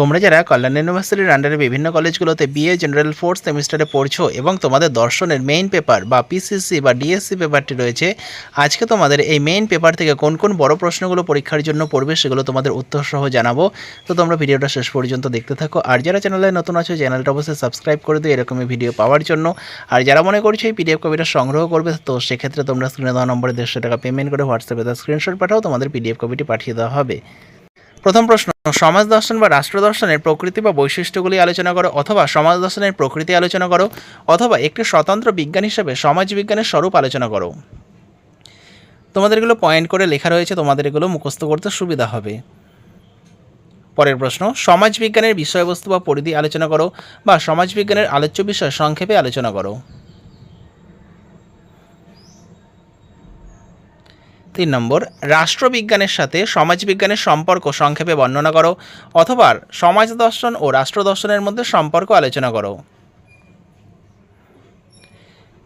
তোমরা যারা কল্যাণ ইউনিভার্সিটির আন্ডারে বিভিন্ন কলেজগুলোতে বিএ জেনারেল ফোর্থ সেমিস্টারে পড়ছো এবং তোমাদের দর্শনের মেইন পেপার বা পিসিসি বা ডিএসসি পেপারটি রয়েছে, আজকে তোমাদের এই মেইন পেপার থেকে কোন কোন বড় প্রশ্নগুলো পরীক্ষার জন্য পড়বে সেগুলো তোমাদের উত্তর সহ জানাব। তো তোমরা ভিডিওটা শেষ পর্যন্ত দেখতে থাকো। আর যারা চ্যানেলে নতুন আছো চ্যানেলটা অবশ্যই সাবস্ক্রাইব করে দিও এরকমই ভিডিও পাওয়ার জন্য। আর যারা মনে করছ এই পিডিএফ কপিটা সংগ্রহ করবে, তো সেক্ষেত্রে তোমরা স্ক্রিনে দেওয়া নম্বরে দেড়শো টাকা পেমেন্ট করে হোয়াটসঅ্যাপে তার স্ক্রিনশট পাঠাও, তোমাদের পিডিএফ কপিটি পাঠিয়ে দেওয়া হবে। প্রথম প্রশ্ন, সমাজ দর্শন বা রাষ্ট্র দর্শনের প্রকৃতি বা বৈশিষ্ট্যগুলি আলোচনা করো অথবা সমাজ দর্শনের প্রকৃতি আলোচনা করো অথবা একটি স্বতন্ত্র বিজ্ঞান হিসেবে সমাজ বিজ্ঞানের স্বরূপ আলোচনা করো। তোমাদের এগুলো পয়েন্ট করে লেখা রয়েছে তোমাদের এগুলো মুখস্থ করতে সুবিধা হবে। পরের প্রশ্ন, সমাজ বিজ্ঞানের বিষয়বস্তু বা পরিধি আলোচনা করো বা সমাজ বিজ্ঞানের আলোচ্য বিষয় সংক্ষেপে আলোচনা করো। তিন নম্বর, রাষ্ট্রবিজ্ঞানের সাথে সমাজবিজ্ঞানের সম্পর্ক সংক্ষেপে বর্ণনা করো অথবা সমাজ দর্শন ও রাষ্ট্র দর্শনের মধ্যে সম্পর্ক আলোচনা করো।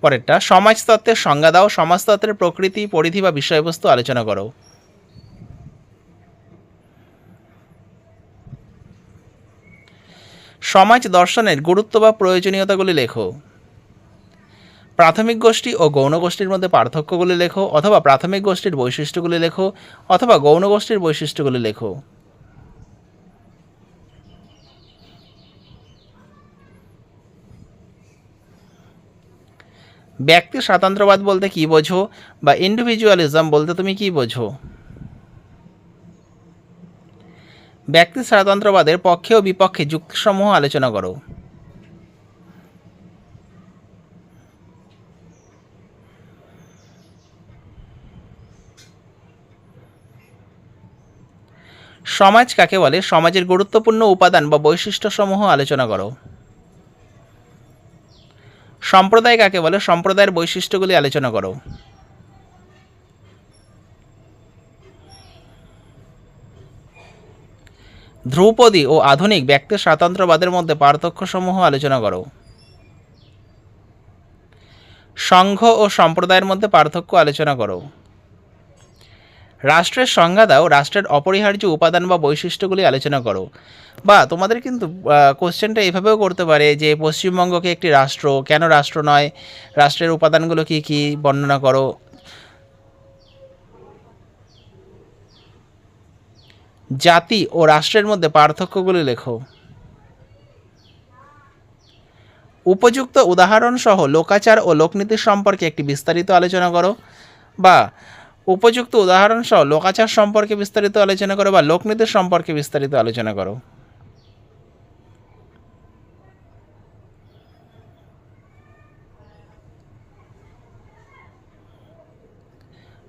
পরেরটা, সমাজতত্ত্বের সংজ্ঞা দাও, সমাজতত্ত্বের প্রকৃতি, পরিধি বা বিষয়বস্তু আলোচনা করো। সমাজ দর্শনের গুরুত্ব বা প্রয়োজনীয়তাগুলি লেখো। প্রাথমিক গোষ্ঠী ও গৌণ গোষ্ঠীর মধ্যে পার্থক্যগুলি লেখো অথবা প্রাথমিক গোষ্ঠীর বৈশিষ্ট্যগুলি লেখো অথবা গৌণ গোষ্ঠীর বৈশিষ্ট্যগুলি লেখো। ব্যক্তি স্বাতন্ত্র্যবাদ বলতে কি বোঝো বা ইন্ডিভিজুয়ালিজম বলতে তুমি কি বোঝো? ব্যক্তি স্বাতন্ত্র্যবাদের পক্ষে ও বিপক্ষে যুক্তিসমূহ আলোচনা করো। সমাজ কাকে বলে? সমাজের গুরুত্বপূর্ণ উপাদান বা বৈশিষ্ট্যসমূহ আলোচনা করো। সম্প্রদায় কাকে বলে? সম্প্রদায়ের বৈশিষ্ট্যগুলি আলোচনা করো। ধ্রুপদী ও আধুনিক ব্যক্তি স্বাতন্ত্র্যবাদের মধ্যে পার্থক্যসমূহ আলোচনা করো। সংঘ ও সম্প্রদায়ের মধ্যে পার্থক্য আলোচনা করো। রাষ্ট্রের সংজ্ঞা দাও, রাষ্ট্রের অপরিহার্য উপাদান বা বৈশিষ্ট্যগুলি আলোচনা করো। বা তোমাদের কিন্তু কোশ্চেনটা এভাবেও করতে পারে যে, পশ্চিমবঙ্গকে একটি রাষ্ট্র, কেন রাষ্ট্র নয়? রাষ্ট্রের উপাদানগুলো কি কি? বর্ণনা করো। জাতি ও রাষ্ট্রের মধ্যে পার্থক্যগুলি লেখো। উপযুক্ত উদাহরণ সহ লোকাচার ও লোকনীতির সম্পর্কে একটি বিস্তারিত আলোচনা করো। বা উপযুক্ত উদাহরণ সহ লোকাচার সম্পর্কে বিস্তারিত আলোচনা করো বা লোকনীতির সম্পর্কে বিস্তারিত আলোচনা করো।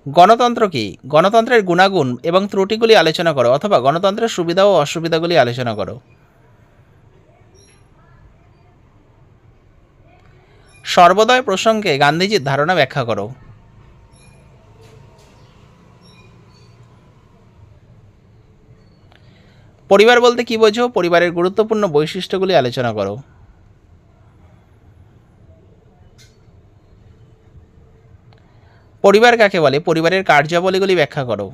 গণতন্ত্র কি? গণতন্ত্রের গুণাগুণ এবং ত্রুটিগুলি আলোচনা করো অথবা গণতন্ত্রের সুবিধা ও অসুবিধাগুলি আলোচনা করো। সর্বদয় প্রসঙ্গে গান্ধীজির ধারণা ব্যাখ্যা করো। পরিবার বলতে কি বোঝো? পরিবারের গুরুত্বপূর্ণ বৈশিষ্ট্যগুলি আলোচনা করো। পরিবার কাকে বলে? পরিবারের কার্যাবলীগুলি ব্যাখ্যা করো।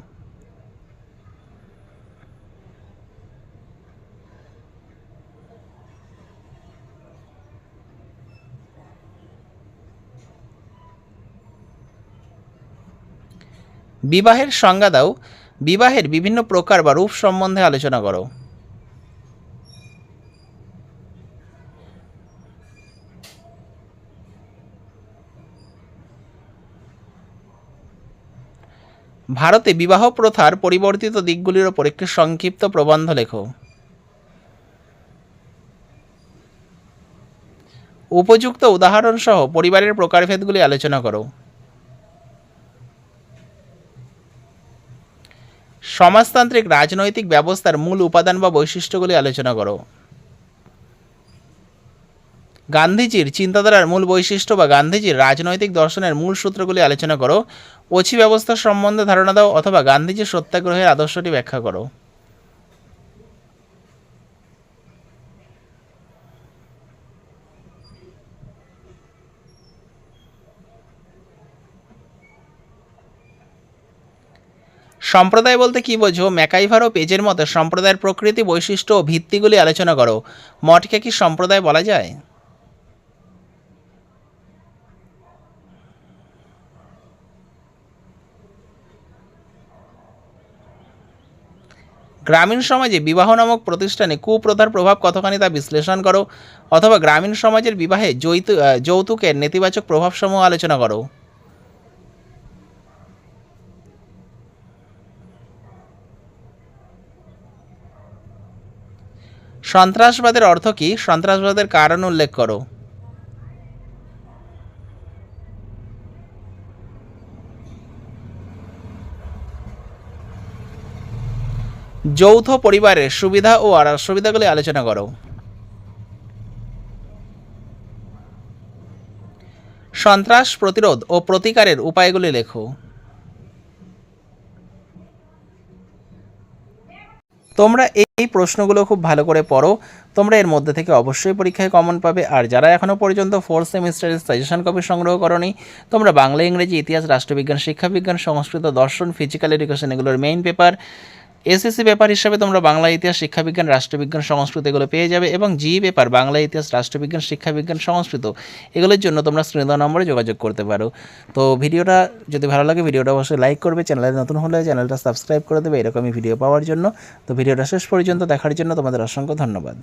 বিবাহের সংজ্ঞা দাও। বিবাহের বিভিন্ন প্রকার বা রূপ সম্বন্ধে আলোচনা করো। ভারতে বিবাহ প্রথার পরিবর্তিত দিকগুলির ওপর একটি সংক্ষিপ্ত প্রবন্ধ লেখো। উপযুক্ত উদাহরণ সহ পরিবারের প্রকারভেদগুলি আলোচনা করো। সমাজতান্ত্রিক রাজনৈতিক ব্যবস্থার মূল উপাদান বা বৈশিষ্ট্যগুলি আলোচনা করো। গান্ধীজির চিন্তাধারার মূল বৈশিষ্ট্য বা গান্ধীজির রাজনৈতিক দর্শনের মূল সূত্রগুলি আলোচনা করো। ওছি ব্যবস্থা সম্বন্ধে ধারণা দাও অথবা গান্ধীজির সত্যাগ্রহের আদর্শটি ব্যাখ্যা করো। সম্প্রদায় বলতে কি বোঝো? ম্যাকাইভার ও পেজের মতো সম্প্রদায়ের প্রকৃতি বৈশিষ্ট্য ও ভিত্তিগুলি আলোচনা করো। মঠকে কি সম্প্রদায় বলা যায়? গ্রামীণ সমাজে বিবাহ নামক প্রতিষ্ঠানে কুপ্রথার প্রভাব কতখানি তা বিশ্লেষণ করো? অথবা গ্রামীণ সমাজের বিবাহে যৌতুকের নেতিবাচক প্রভাবসমূহ আলোচনা করো। সন্ত্রাসবাদের অর্থ কী? সন্ত্রাসবাদের কারণ উল্লেখ করো। যৌথ পরিবারের সুবিধা ও আর অসুবিধাগুলি আলোচনা করো। সন্ত্রাস প্রতিরোধ ও প্রতিকারের উপায়গুলি লেখো। তোমরা এই প্রশ্নগুলো খুব ভালো করে পড়ো। তোমরা এর মধ্যে থেকে অবশ্যই পরীক্ষায় কমন পাবে। আর যারা এখনও পর্যন্ত ফোর্থ সেমিস্টারের সাজেশন কপি সংগ্রহ করনি, তোমরা বাংলা, ইংরেজি, ইতিহাস, রাষ্ট্রবিজ্ঞান, শিক্ষাবিজ্ঞান, সংস্কৃত, দর্শন ফিজিক্যাল এডুকেশন এগুলোর মেইন পেপার এসএসসি পেপার হিসাবে তোমরা বাংলা ইতিহাস, শিক্ষাবিজ্ঞান, রাষ্ট্রবিজ্ঞান, সংস্কৃত এগুলো পেয়ে যাবে এবং জি পেপার, বাংলা ইতিহাস, রাষ্ট্রবিজ্ঞান, শিক্ষাবিজ্ঞান, সংস্কৃত এগুলোর জন্য তোমরা স্ক্রিন নম্বরে যোগাযোগ করতে পারো। তো ভিডিওটা যদি ভালো লাগে, ভিডিওটা অবশ্যই লাইক করবে, চ্যানেলে নতুন হলে চ্যানেলটা সাবস্ক্রাইব করে দেবে, এরকমই ভিডিও পাওয়ার জন্য। তো ভিডিওটা শেষ পর্যন্ত দেখার জন্য তোমাদের অসংখ্য ধন্যবাদ।